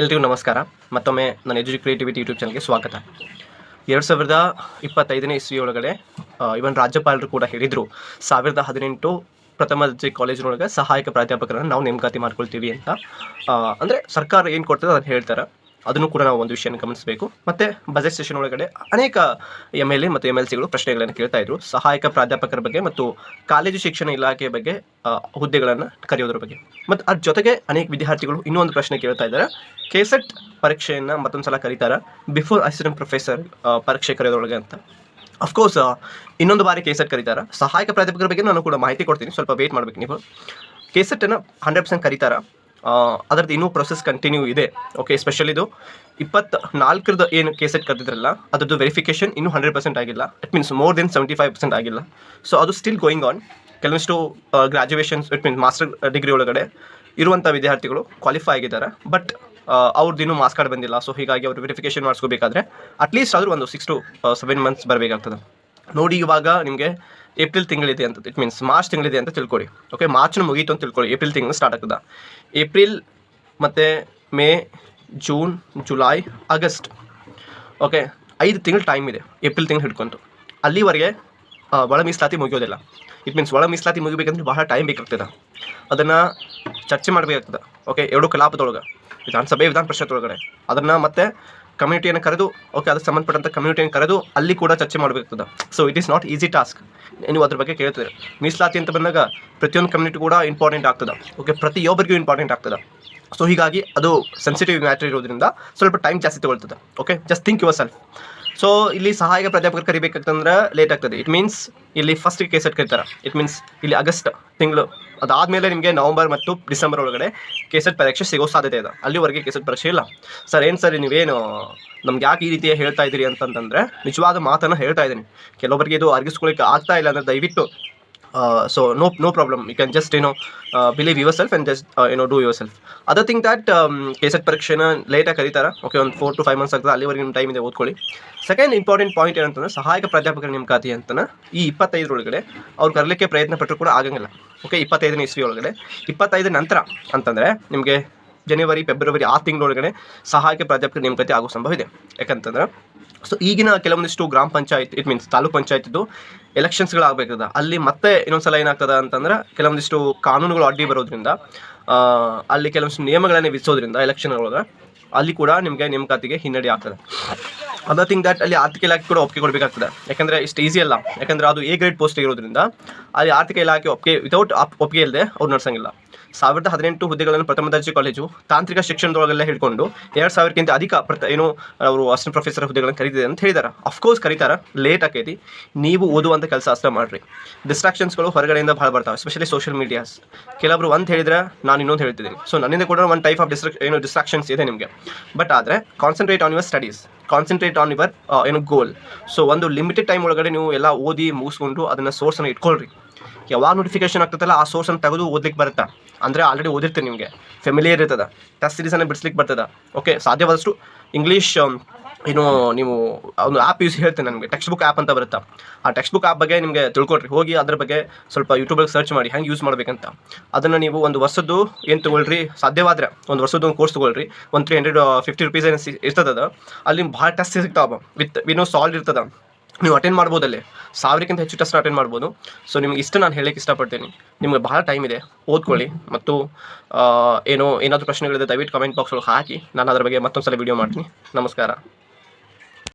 ಎಲ್ರಿಗೂ ನಮಸ್ಕಾರ. ಮತ್ತೊಮ್ಮೆ ನನ್ನ ಎಜು ಕ್ರಿಯೇಟಿವಿಟಿ ಯೂಟ್ಯೂಬ್ ಚಾನಲ್ಗೆ ಸ್ವಾಗತ. ಎರಡು ಸಾವಿರದ ಇಪ್ಪತ್ತೈದನೇ ಇಸ್ವಿ ಒಳಗಡೆ ಇವನ್ ರಾಜ್ಯಪಾಲರು ಕೂಡ ಹೇಳಿದರು, ಸಾವಿರದ ಹದಿನೆಂಟು ಪ್ರಥಮ ದರ್ಜೆ ಕಾಲೇಜಿನೊಳಗೆ ಸಹಾಯಕ ಪ್ರಾಧ್ಯಾಪಕರನ್ನು ನಾವು ನೇಮಕಾತಿ ಮಾಡ್ಕೊಳ್ತೀವಿ ಅಂತ. ಅಂದರೆ ಸರ್ಕಾರ ಏನು ಕೊಡ್ತದೆ ಅದನ್ನು ಹೇಳ್ತಾರೆ. ಅದನ್ನು ಕೂಡ ನಾವು ಒಂದು ವಿಷಯನ ಗಮನಿಸಬೇಕು. ಮತ್ತೆ ಬಜೆಟ್ ಸೆಷನ್ ಒಳಗಡೆ ಅನೇಕ ಎಂ ಎಲ್ ಎ ಮತ್ತು ಎಂ ಎಲ್ ಸಿಗಳು ಪ್ರಶ್ನೆಗಳನ್ನು ಕೇಳ್ತಾ ಇದ್ರು. ಸಹಾಯಕ ಪ್ರಾಧ್ಯಾಪಕರ ಬಗ್ಗೆ ಮತ್ತು ಕಾಲೇಜು ಶಿಕ್ಷಣ ಇಲಾಖೆ ಬಗ್ಗೆ ಹುದ್ದೆಗಳನ್ನು ಕರೆಯೋದ್ರ ಬಗ್ಗೆ. ಮತ್ತು ಅದ್ರ ಜೊತೆಗೆ ಅನೇಕ ವಿದ್ಯಾರ್ಥಿಗಳು ಇನ್ನೊಂದು ಪ್ರಶ್ನೆ ಕೇಳ್ತಾ ಇದ್ದಾರೆ. ಕೆಸೆಟ್ ಪರೀಕ್ಷೆಯನ್ನು ಮತ್ತೊಂದು ಸಲ ಕರೀತಾರೆ. ಬಿಫೋರ್ ಅಸಿಸ್ಟೆಂಟ್ ಪ್ರೊಫೆಸರ್ ಪರೀಕ್ಷೆ ಕರೆಯೋದ್ರೊಳಗೆ ಅಂತ. ಅಫ್ಕೋರ್ಸ್ ಇನ್ನೊಂದು ಬಾರಿ ಕೆಸೆಟ್ ಕರೀತಾರ. ಸಹಾಯಕ ಪ್ರಾಧ್ಯಾಪಕರ ಬಗ್ಗೆ ನಾನು ಕೂಡ ಮಾಹಿತಿ ಕೊಡ್ತೀನಿ. ಸ್ವಲ್ಪ ವೇಟ್ ಮಾಡ್ಬೇಕು ನೀವು. ಕೆಸೆಟನ್ನು ಹಂಡ್ರೆಡ್ ಪರ್ಸೆಂಟ್ ಕರೀತಾರ. ಅದರದ್ದು ಇನ್ನೂ ಪ್ರೊಸೆಸ್ ಕಂಟಿನ್ಯೂ ಇದೆ. ಓಕೆ ಸ್ಪೆಷಲ್ ಇದು ಇಪ್ಪತ್ತ ನಾಲ್ಕರದ ಏನು ಕೇಸೆಟ್ ಕರೆದಿದ್ರಲ್ಲ ಅದರದ್ದು ವೆರಿಫಿಕೇಶನ್ ಇನ್ನೂ ಹಂಡ್ರೆಡ್ ಪರ್ಸೆಂಟ್ ಆಗಿಲ್ಲ. It means more than seventy five percent ಆಗಿಲ್ಲ. ಸೊ ಅದು ಸ್ಟಿಲ್ ಗೋಯಿಂಗ್ ಆನ್ ಕೆಲವಷ್ಟು graduations it means master degree ಒಳಗಡೆ ಇರುವಂಥ ವಿದ್ಯಾರ್ಥಿಗಳು ಕ್ವಾಲಿಫೈ ಆಗಿದ್ದಾರೆ. ಬಟ್ ಅವ್ರದ್ದು ಇನ್ನೂ ಮಾಸ್ಕ್ ಕಾರ್ಡ್ ಬಂದಿಲ್ಲ. ಸೊ ಹೀಗಾಗಿ ಅವರು ವೆರಿಫಿಕೇಶನ್ ಮಾಡಿಸ್ಕೋಬೇಕಾದ್ರೆ ಅಟ್ಲೀಸ್ಟ್ ಆದರೂ ಒಂದು ಸಿಕ್ಸ್ ಟು ಸೆವೆನ್ ಮಂತ್ಸ್ ಬರಬೇಕಾಗ್ತದೆ. ನೋಡಿ ಇವಾಗ ನಿಮಗೆ ಏಪ್ರಿಲ್ ತಿಂಗಳಿದೆ ಅಂತ ಇಟ್ ಮೀನ್ಸ್ ಮಾರ್ಚ್ ತಿಂಗಳಿದೆ ಅಂತ ತಿಳ್ಕೊಳ್ಳಿ ಓಕೆ ಮಾರ್ಚ್ನ ಮುಗೀತು ಅಂತ ತಿಳ್ಕೊಳ್ಳಿ ಏಪ್ರಿಲ್ ತಿಂಗಳು ಸ್ಟಾರ್ಟ್ ಆಗ್ತದೆ. ಏಪ್ರಿಲ್ ಮತ್ತು May, June, July, August. Okay ಐದು ತಿಂಗಳು ಟೈಮ್ ಇದೆ ಏಪ್ರಿಲ್ ತಿಂಗಳು ಹಿಡ್ಕೊಂತು. ಅಲ್ಲಿವರೆಗೆ ಒಳ ಮೀಸಲಾತಿ ಮುಗಿಯೋದಿಲ್ಲ. ಇಟ್ ಮೀನ್ಸ್ ಒಳ ಮೀಸಲಾತಿ ಮುಗಿಬೇಕಂದ್ರೆ ಬಹಳ ಟೈಮ್ ಬೇಕಾಗ್ತದೆ. ಅದನ್ನು ಚರ್ಚೆ ಮಾಡಬೇಕಾಗ್ತದೆ. ಓಕೆ ಎರಡು ಕಲಾಪದೊಳಗೆ, ವಿಧಾನಸಭೆ ವಿಧಾನ ಪರಿಷತ್ ಒಳಗಡೆ ಅದನ್ನು ಮತ್ತೆ ಕಮ್ಯುನಿಟಿಯನ್ನು ಕರೆದು ಓಕೆ ಅದಕ್ಕೆ ಸಂಬಂಧಪಟ್ಟಂಥ ಕಮ್ಯುನಿಟಿಯನ್ನು ಕರೆದು ಅಲ್ಲಿ ಕೂಡ ಚರ್ಚೆ ಮಾಡಬೇಕಾಗ್ತದೆ. So it is not easy task ನೀವು ಅದ್ರ ಬಗ್ಗೆ ಕೇಳ್ತೀರಿ ಮೀಸಲಾತಿ ಅಂತ ಬಂದಾಗ ಪ್ರತಿಯೊಂದು ಕಮ್ಯುನಿಟಿ ಕೂಡ ಇಂಪಾರ್ಟೆಂಟ್ ಆಗ್ತದೆ. ಓಕೆ ಪ್ರತಿಯೊಬ್ಬರಿಗೂ ಇಂಪಾರ್ಟೆಂಟ್ ಆಗ್ತದೆ. ಸೊ ಹೀಗಾಗಿ ಅದು ಸೆನ್ಸಿಟಿವ್ ಮ್ಯಾಟರ್ ಇರೋದ್ರಿಂದ ಸ್ವಲ್ಪ ಟೈಮ್ ಜಾಸ್ತಿ ತಗೊಳ್ತದೆ. Okay just think yourself so ಇಲ್ಲಿ ಸಹಾಯಕ ಪ್ರಾಧ್ಯಾಪಕರು ಕರಿಬೇಕಂತಂದ್ರೆ ಲೇಟ್ ಆಗ್ತದೆ. ಇಟ್ ಮೀನ್ಸ್ ಇಲ್ಲಿ ಫಸ್ಟ್ ಕೇಸೆಟ್ ಕರೀತಾರೆ. ಇಟ್ ಮೀನ್ಸ್ ಇಲ್ಲಿ ಆಗಸ್ಟ್ ತಿಂಗಳು ಅದಾದಮೇಲೆ ನಿಮಗೆ ನವಂಬರ್ ಮತ್ತು ಡಿಸೆಂಬರ್ ಒಳಗಡೆ ಕೇಸೆಟ್ ಪರೀಕ್ಷೆ ಸಿಗೋ ಸಾಧ್ಯತೆ ಇದೆ. ಅಲ್ಲಿವರೆಗೆ ಕೇಸೆಟ್ ಪರೀಕ್ಷೆ ಇಲ್ಲ. ಸರ್, ಏನು ಸರ್, ನೀವೇನು ನಮ್ಗೆ ಯಾಕೆ ಈ ರೀತಿ ಹೇಳ್ತಾ ಇದ್ದೀರಿ ಅಂತಂತಂದರೆ ನಿಜವಾದ ಮಾತನ್ನು ಹೇಳ್ತಾ ಇದ್ದೀನಿ. ಕೆಲವೊಬ್ಬರಿಗೆ ಇದು ಅರ್ಗಿಸ್ಕೊಳ್ಳಿಕ್ಕೆ ಆಗ್ತಾ ಇಲ್ಲ ಅಂದರೆ ದಯವಿಟ್ಟು so no no problem you can just ಏನೋ believe yourself and just ಏನೋ do yourself other thing that KSET ಪರೀಕ್ಷೆನ ಲೇಟಾಗಿ ಕರೀತಾರೆ ಓಕೆ ಒಂದು ಫೋರ್ ಟು ಫೈವ್ ಮಂತ್ಸ್ ಆಗ್ತದೆ, ಅಲ್ಲಿವರೆಗೆ ನಿಮ್ಮ ಟೈಮ್ ಇದೆ, ಓದ್ಕೊಳ್ಳಿ. ಸೆಕೆಂಡ್ ಇಂಪಾರ್ಟೆಂಟ್ ಪಾಯಿಂಟ್ ಏನಂತಂದ್ರೆ, ಸಹಾಯಕ ಪ್ರಾಧ್ಯಾಪಕರ ನೇಮಕಾತಿ ಅಂತನ ಈ ಇಪ್ಪತ್ತೈದರೊಳಗಡೆ ಅವ್ರು ಕರಲಿಕ್ಕೆ ಪ್ರಯತ್ನ ಪಟ್ಟರು ಕೂಡ ಆಗಂಗಿಲ್ಲ ಓಕೆ ಇಪ್ಪತ್ತೈದನೇ ಇಸ್ವಿ ಒಳಗಡೆ ಇಪ್ಪತ್ತೈದು ನಂತರ ಅಂತಂದರೆ, ನಿಮಗೆ ಜನವರಿ ಫೆಬ್ರವರಿ ಆ ತಿಂಗಳೊಳಗಡೆ ಸಹಾಯಕ ಪ್ರಾಧ್ಯಾಪಕರ ನೇಮಕಾತಿ ಆಗೋ ಸಂಭವ ಇದೆ. ಯಾಕಂತಂದ್ರೆ ಸೊ ಈಗಿನ ಕೆಲವೊಂದಿಷ್ಟು ಗ್ರಾಮ ಪಂಚಾಯತ್ ಇಟ್ ಮೀನ್ಸ್ ತಾಲೂಕ್ ಪಂಚಾಯತ್ದು ಎಲೆಕ್ಷನ್ಸ್ಗಳಾಗಬೇಕಾದ ಅಲ್ಲಿ ಮತ್ತೆ ಇನ್ನೊಂದ್ಸಲ ಏನಾಗ್ತದ ಅಂತಂದ್ರೆ ಕೆಲವೊಂದಿಷ್ಟು ಕಾನೂನುಗಳು ಅಡ್ಡಿ ಬರೋದ್ರಿಂದ ಅಲ್ಲಿ ಕೆಲವೊಂದಿಷ್ಟು ನಿಯಮಗಳನ್ನೇ ವಿಧಿಸೋದ್ರಿಂದ ಎಲೆಕ್ಷನ್ ಒಳಗೆ ಅಲ್ಲಿ ಕೂಡ ನಿಮಗೆ ನೇಮಕಾತಿಗೆ ಹಿನ್ನಡೆ ಆಗ್ತದೆ. ಅದರ್ ಥಿಂಗ್ ದಟ್ ಅಲ್ಲಿ ಆರ್ಥಿಕ ಇಲಾಖೆ ಕೂಡ ಒಪ್ಪಿಗೆ ಕೊಡಬೇಕಾಗ್ತದೆ. ಯಾಕಂದ್ರೆ ಇಷ್ಟು ಈಸಿ ಅಲ್ಲ. ಯಾಕಂದ್ರೆ ಅದು ಎ ಗ್ರೇಡ್ ಪೋಸ್ಟ್ ಇರೋದ್ರಿಂದ, ಅಲ್ಲಿ ಆರ್ಥಿಕ ಇಲಾಖೆ ಒಪ್ಪಿಗೆ ವಿತೌಟ್ ಒಪ್ಪಿಗೆ ಇಲ್ಲದೆ ಅವ್ರು ನಡೆಸಂಗಿಲ್ಲ. ಸಾವಿರದ ಹದಿನೆಂಟು ಹುದ್ದೆಗಳನ್ನು ಪ್ರಥಮ ದರ್ಜೆ ಕಾಲೇಜು, ತಾಂತ್ರಿಕ ಶಿಕ್ಷಣದೊಳಗೆಲ್ಲ ಹಿಡ್ಕೊಂಡು ಎರಡು ಸಾವಿರಕ್ಕಿಂತ ಅಧಿಕ ಪ್ರತ, ಏನು, ಅವರು ಅಸಿಸ್ಟೆಂಟ್ ಪ್ರೊಫೆಸರ್ ಹುದ್ದೆಗಳನ್ನು ಕರೀತಿದೆ ಅಂತ ಹೇಳಿದ್ದಾರೆ ಅಫ್ಕೋರ್ಸ್ ಕರೀತಾರೆ ಲೇಟ್ ಆಕೈತಿ. ನೀವು ಓದುವಂಥ ಕೆಲಸ ಅಷ್ಟೇ ಮಾಡಿರಿ. ಡಿಸ್ಟ್ರಾಕ್ಷನ್ಸ್ಗಳು ಹೊರಗಡೆಯಿಂದ ಭಾಳ ಬರ್ತಾವೆ ಸ್ಪೆಷಲಿ ಸೋಷಿಯಲ್ ಮೀಡಿಯಾಸ್ ಕೆಲವರು ಒಂದು ಹೇಳಿದ್ರೆ ನಾನು ಇನ್ನೊಂದು ಹೇಳ್ತಿದ್ದೀನಿ. ಸೊ ನನ್ನಿಂದ ಕೂಡ ಒಂದು ಟೈಪ್ ಆಫ್ ಡಿಸ್ಟ್ರಕ್ ಏನು ಡಿಸ್ಟ್ರಾಕ್ಷನ್ಸ್ ಇದೆ ನಿಮಗೆ. ಬಟ್ ಆದರೆ concentrate on your studies concentrate on your ಏನು ಗೋಲ್ ಸೊ ಒಂದು ಲಿಮಿಟೆಡ್ ಟೈಮ್ ಒಳಗಡೆ ನೀವು ಎಲ್ಲ ಓದಿ ಮುಗಿಸ್ಕೊಂಡು ಅದನ್ನು ಸೋರ್ಸನ್ನು ಇಟ್ಕೊಳ್ರಿ. ಯಾವಾಗ ನೋಟಿಫಿಕೇಶನ್ ಆಗ್ತದಲ್ಲ ಆ ಸೋರ್ಸನ್ನು ತೆಗೆದು ಓದ್ಲಿಕ್ಕೆ ಬರುತ್ತಾ? ಅಂದರೆ ಆಲ್ರೆಡಿ ಓದಿರ್ತೀನಿ ನಿಮಗೆ. ಫೆಮಿಲಿಯರ್ ಇರ್ತದೆ. ಟೆಸ್ಟ್ ಸೀರೀಸನ್ನು ಬಿಡಿಸ್ಲಿಕ್ಕೆ ಬರ್ತದೆ. ಓಕೆ ಸಾಧ್ಯವಾದಷ್ಟು ಇಂಗ್ಲೀಷ್ ಏನು ನೀವು ಒಂದು ಆ್ಯಪ್ ಯೂಸ್ ಹೇಳ್ತೇನೆ ನನಗೆ. ಟೆಕ್ಸ್ಟ್ ಬುಕ್ ಆ್ಯಪ್ ಅಂತ ಬರುತ್ತೆ? ಆ ಟೆಕ್ಸ್ಟ್ ಬುಕ್ ಆ್ಯಪ್ ಬಗ್ಗೆ ನಿಮಗೆ ತಿಳ್ಕೊಡ್ರಿ. ಹೋಗಿ ಅದ್ರ ಬಗ್ಗೆ ಸ್ವಲ್ಪ ಯೂಟ್ಯೂಬಲ್ಲಿ ಸರ್ಚ್ ಮಾಡಿ. ಹೆಂಗೆ ಯೂಸ್ ಮಾಡಬೇಕಂತ. ಅದನ್ನು ನೀವು ಒಂದು ವರ್ಷದ್ದು ಏನು ತೊಗೊಳ್ರಿ? ಸಾಧ್ಯವಾದರೆ ಒಂದು ವರ್ಷದ್ದು ಒಂದು ಕೋರ್ಸ್ ತೊಗೊಳ್ರಿ. ಒಂದು ತ್ರೀ ಹಂಡ್ರೆಡ್ ಫಿಫ್ಟಿ ರುಪೀಸ್ ಏನು ಇರ್ತದೆ ಅಲ್ಲಿ ಭಾಳ ಟೆಸ್ಟ್ ಸಿಗ್ತಾವೆ. ವಿತ್ ವಿನೋ ಸಾಲ್ವ್ ಇರ್ತದೆ. ನೀವು ಅಟೆಂಡ್ ಮಾಡ್ಬೋದಲ್ಲೇ? ಸಾವಿರಕ್ಕಿಂತ ಹೆಚ್ಚು ಟೆಸ್ಟ್ ಅಟೆಂಡ್ ಮಾಡ್ಬೋದು. ಸೊ ನಿಮ್ಗೆ ಇಷ್ಟು ನಾನು ಹೇಳಕ್ಕೆ ಇಷ್ಟಪಡ್ತೀನಿ. ನಿಮಗೆ ಬಹಳ ಟೈಮ್ ಇದೆ. ಓದ್ಕೊಳ್ಳಿ. ಮತ್ತು ಏನು ಏನೋ, ಏನಾದರೂ ಪ್ರಶ್ನೆಗಳಿದೆ ದಯವಿಟ್ಟು ಕಮೆಂಟ್ ಬಾಕ್ಸ್ ಒಳಗೆ ಹಾಕಿ. ನಾನು ಅದ್ರ ಬಗ್ಗೆ ಮತ್ತೊಂದು ಸಲ ವೀಡಿಯೋ ಮಾಡ್ತೀನಿ. ನಮಸ್ಕಾರ.